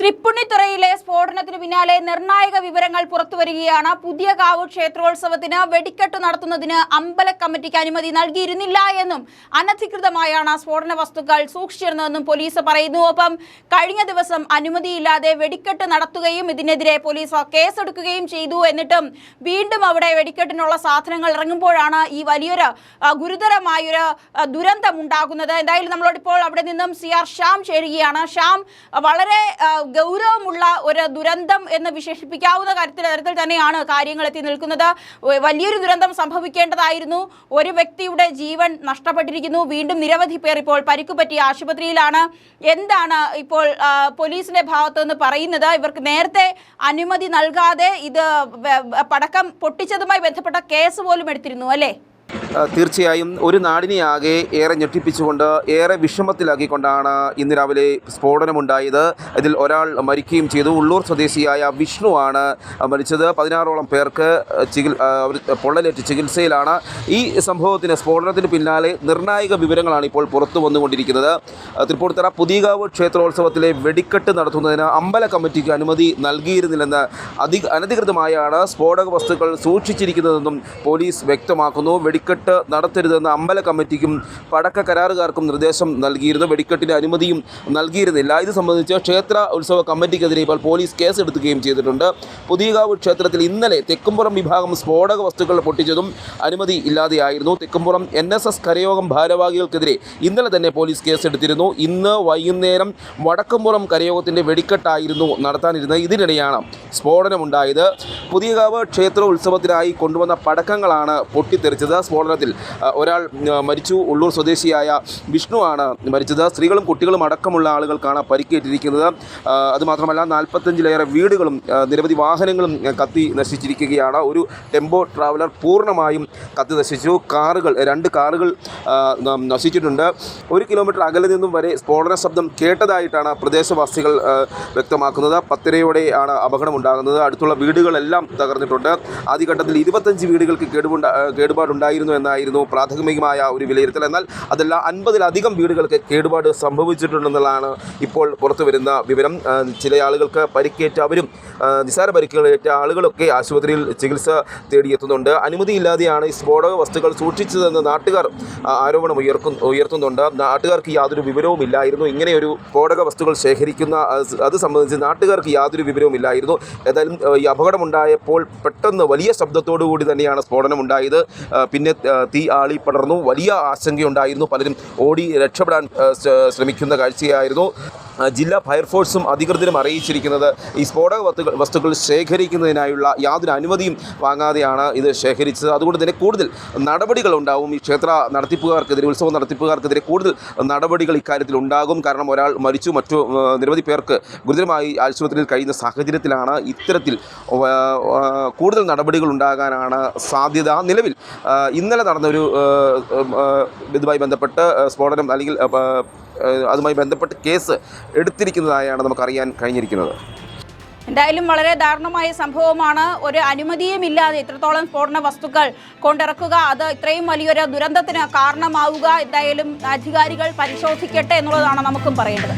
തൃപ്പുണിത്തുറയിലെ സ്ഫോടനത്തിന് പിന്നാലെ നിർണായക വിവരങ്ങൾ പുറത്തുവരികയാണ് പുതിയ കാവ് ക്ഷേത്രോത്സവത്തിന് വെടിക്കെട്ട് നടത്തുന്നതിന് അമ്പല കമ്മിറ്റിക്ക് അനുമതി നൽകിയിരുന്നില്ല എന്നും അനധികൃതമായാണ് സ്ഫോടന വസ്തുക്കൾ സൂക്ഷിച്ചിരുന്നതെന്നും പോലീസ് പറയുന്നു. ഒപ്പം കഴിഞ്ഞ ദിവസം അനുമതിയില്ലാതെ വെടിക്കെട്ട് നടത്തുകയും ഇതിനെതിരെ പോലീസ് കേസെടുക്കുകയും ചെയ്തു എന്നിട്ടും വീണ്ടും അവിടെ വെടിക്കെട്ടിനുള്ള സാധനങ്ങൾ ഇറങ്ങുമ്പോഴാണ് ഈ വലിയൊരു ഗുരുതരമായൊരു ദുരന്തം ഉണ്ടാകുന്നത്. എന്തായാലും നമ്മളോടിപ്പോൾ അവിടെ നിന്നും സി ആർ ശ്യാം ചേരുകയാണ്. ശ്യാം വളരെ ഗൗരവമുള്ള ഒരു ദുരന്തം എന്ന് വിശേഷിപ്പിക്കാവുന്ന കാര്യത്തിൽ തരത്തിൽ തന്നെയാണ് കാര്യങ്ങൾ എത്തി നിൽക്കുന്നത്. വലിയൊരു ദുരന്തം സംഭവിക്കേണ്ടതായിരുന്നു. ഒരു വ്യക്തിയുടെ ജീവൻ നഷ്ടപ്പെട്ടിരിക്കുന്നു. വീണ്ടും നിരവധി പേർ ഇപ്പോൾ പരിക്കു പറ്റിയ ആശുപത്രിയിലാണ്. എന്താണ് ഇപ്പോൾ പോലീസിന്റെ ഭാഗത്ത് നിന്ന് പറയുന്നത്? ഇവർക്ക് നേരത്തെ അനുമതി നൽകാതെ ഇത് പടക്കം പൊട്ടിച്ചതുമായി ബന്ധപ്പെട്ട കേസ് പോലും എടുത്തിരുന്നു അല്ലേ? തീർച്ചയായും ഒരു നാടിനെ ആകെ ഏറെ ഞെട്ടിപ്പിച്ചുകൊണ്ട് ഏറെ വിഷമത്തിലാക്കിക്കൊണ്ടാണ് ഇന്ന് രാവിലെ സ്ഫോടനമുണ്ടായത്. ഇതിൽ ഒരാൾ മരിക്കുകയും ചെയ്തു. ഉള്ളൂർ സ്വദേശിയായ വിഷ്ണുവാണ് മരിച്ചത്. പതിനാറോളം പേർക്ക് ചികിൽ പൊള്ളലേറ്റ് ചികിത്സയിലാണ്. ഈ സംഭവത്തിന് സ്ഫോടനത്തിന് പിന്നാലെ നിർണായക വിവരങ്ങളാണ് ഇപ്പോൾ പുറത്തു വന്നുകൊണ്ടിരിക്കുന്നത്. തൃപ്പൂർത്തറ പുതിയകാവ് ക്ഷേത്രോത്സവത്തിലെ വെടിക്കെട്ട് നടത്തുന്നതിന് അമ്പല കമ്മിറ്റിക്ക് അനുമതി നൽകിയിരുന്നില്ലെന്ന് അധിക അനധികൃതമായാണ് സ്ഫോടക വസ്തുക്കൾ സൂക്ഷിച്ചിരിക്കുന്നതെന്നും പോലീസ് വ്യക്തമാക്കുന്നു. വെടിക്കെട്ട് നടത്തരുതെന്ന് അമ്പല കമ്മിറ്റിക്കും പടക്ക കരാറുകാർക്കും നിർദ്ദേശം നൽകിയിരുന്നു. വെടിക്കെട്ടിന് അനുമതിയും നൽകിയിരുന്നില്ല. ഇത് സംബന്ധിച്ച് ക്ഷേത്ര ഉത്സവ കമ്മിറ്റിക്കെതിരെ ഇപ്പോൾ പോലീസ് കേസ് എടുക്കുകയും ചെയ്തിട്ടുണ്ട്. പുതിയകാവ് ക്ഷേത്രത്തിൽ ഇന്നലെ തെക്കുംപുറം വിഭാഗം സ്ഫോടക വസ്തുക്കൾ പൊട്ടിച്ചതും അനുമതി ഇല്ലാതെയായിരുന്നു. തെക്കുംപുറം എൻ എസ് എസ് കരയോഗം ഭാരവാഹികൾക്കെതിരെ ഇന്നലെ തന്നെ പോലീസ് കേസ് എടുത്തിരുന്നു ഇന്ന് വൈകുന്നേരം വടക്കുംപുറം കരയോഗത്തിന്റെ വെടിക്കെട്ടായിരുന്നു നടത്താനിരുന്നത്. ഇതിനിടെയാണ് സ്ഫോടനമുണ്ടായത്. പുതിയകാവ് ക്ഷേത്ര ഉത്സവത്തിനായി കൊണ്ടുവന്ന പടക്കങ്ങളാണ് പൊട്ടിത്തെറിച്ചത്. സ്ഫോടനത്തിൽ ഒരാൾ മരിച്ചു. ഉള്ളൂർ സ്വദേശിയായ വിഷ്ണുവാണ് മരിച്ചത്. സ്ത്രീകളും കുട്ടികളും അടക്കമുള്ള ആളുകൾക്കാണ് പരിക്കേറ്റിരിക്കുന്നത്. അതുമാത്രമല്ല നാൽപ്പത്തഞ്ചിലേറെ വീടുകളും നിരവധി വാഹനങ്ങളും കത്തി നശിച്ചിരിക്കുകയാണ്. ഒരു ടെമ്പോ ട്രാവലർ പൂർണമായും കത്തി നശിച്ചു. കാറുകൾ രണ്ട് കാറുകൾ നശിച്ചിട്ടുണ്ട്. ഒരു കിലോമീറ്റർ അകലെ നിന്നും വരെ സ്ഫോടന ശബ്ദം കേട്ടതായിട്ടാണ് പ്രദേശവാസികൾ വ്യക്തമാക്കുന്നത്. വ്യക്തമാക്കുന്നത് പത്തരയോടെയാണ് അപകടമുണ്ടാകുന്നത്. അടുത്തുള്ള വീടുകളെല്ലാം തകർന്നിട്ടുണ്ട്. ആദ്യഘട്ടത്തിൽ ഇരുപത്തഞ്ച് വീടുകൾക്ക് കേടുപാടുണ്ടായിരുന്നു എന്നായിരുന്നു പ്രാഥമികമായ ഒരു വിലയിരുത്തൽ. എന്നാൽ അതല്ല അൻപതിലധികം വീടുകൾക്ക് കേടുപാട് സംഭവിച്ചിട്ടുണ്ടെന്നുള്ളതാണ് ഇപ്പോൾ പുറത്തു വരുന്ന വിവരം. ചില ആളുകൾക്ക് പരിക്കേറ്റ അവരും നിസാര നിസ്സാര പരിക്കുകളേറ്റ ആളുകളൊക്കെ ആശുപത്രിയിൽ ചികിത്സ തേടിയെത്തുന്നുണ്ട്. അനുമതിയില്ലാതെയാണ് ഈ സ്ഫോടക വസ്തുക്കൾ സൂക്ഷിച്ചതെന്ന് നാട്ടുകാർ ആരോപണം ഉയർക്കും ഉയർത്തുന്നുണ്ട്. നാട്ടുകാർക്ക് യാതൊരു വിവരവും ഇല്ലായിരുന്നു. ഇങ്ങനെയൊരു സ്ഫോടക വസ്തുക്കൾ ശേഖരിക്കുന്ന അത് സംബന്ധിച്ച് നാട്ടുകാർക്ക് യാതൊരു വിവരവും ഇല്ലായിരുന്നു. ഏതായാലും ഈ അപകടമുണ്ടായപ്പോൾ പെട്ടെന്ന് വലിയ ശബ്ദത്തോടു കൂടി തന്നെയാണ് സ്ഫോടനം ഉണ്ടായത് പിന്നെ തീ ആളി പടർന്നു. വലിയ ആശങ്കയുണ്ടായിരുന്നു. പലരും ഓടി രക്ഷപ്പെടാൻ ശ്രമിക്കുന്ന കാഴ്ചയായിരുന്നു. ജില്ലാ ഫയർഫോഴ്സും അധികൃതരും അറിയിച്ചിരിക്കുന്നത് ഈ സ്ഫോടക വസ്തുക്കൾ വസ്തുക്കൾ ശേഖരിക്കുന്നതിനായുള്ള യാതൊരു അനുമതിയും വാങ്ങാതെയാണ് ഇത് ശേഖരിച്ചത്. അതുകൊണ്ട് തന്നെ കൂടുതൽ നടപടികൾ ഉണ്ടാവും. ഈ ക്ഷേത്ര നടത്തിപ്പുകാർക്കെതിരെ ഉത്സവ നടത്തിപ്പുകാർക്കെതിരെ കൂടുതൽ നടപടികൾ ഇക്കാര്യത്തിൽ ഉണ്ടാകും. കാരണം ഒരാൾ മരിച്ചു മറ്റു നിരവധി പേർക്ക് ഗുരുതരമായി ആശുപത്രിയിൽ കഴിയുന്ന സാഹചര്യത്തിലാണ് ഇത്തരത്തിൽ കൂടുതൽ നടപടികൾ ഉണ്ടാകാനാണ് സാധ്യത. നിലവിൽ ഇന്നലെ നടന്നൊരു ഇതുമായി ബന്ധപ്പെട്ട് സ്ഫോടനം അല്ലെങ്കിൽ അതുമായി ബന്ധപ്പെട്ട് കേസ് എടുത്തിരിക്കുന്നതായാണ് നമുക്കറിയാൻ കഴിഞ്ഞിരിക്കുന്നത്. എന്തായാലും വളരെ ദാരുണമായ സംഭവമാണ്. ഒരു അനുമതിയും ഇല്ലാതെ ഇത്രത്തോളം സ്ഫോടന വസ്തുക്കൾ കൊണ്ടിറക്കുക അത് ഇത്രയും വലിയൊരു ദുരന്തത്തിന് കാരണമാവുക. എന്തായാലും അധികാരികൾ പരിശോധിക്കട്ടെ എന്നുള്ളതാണ് നമുക്കും പറയേണ്ടത്.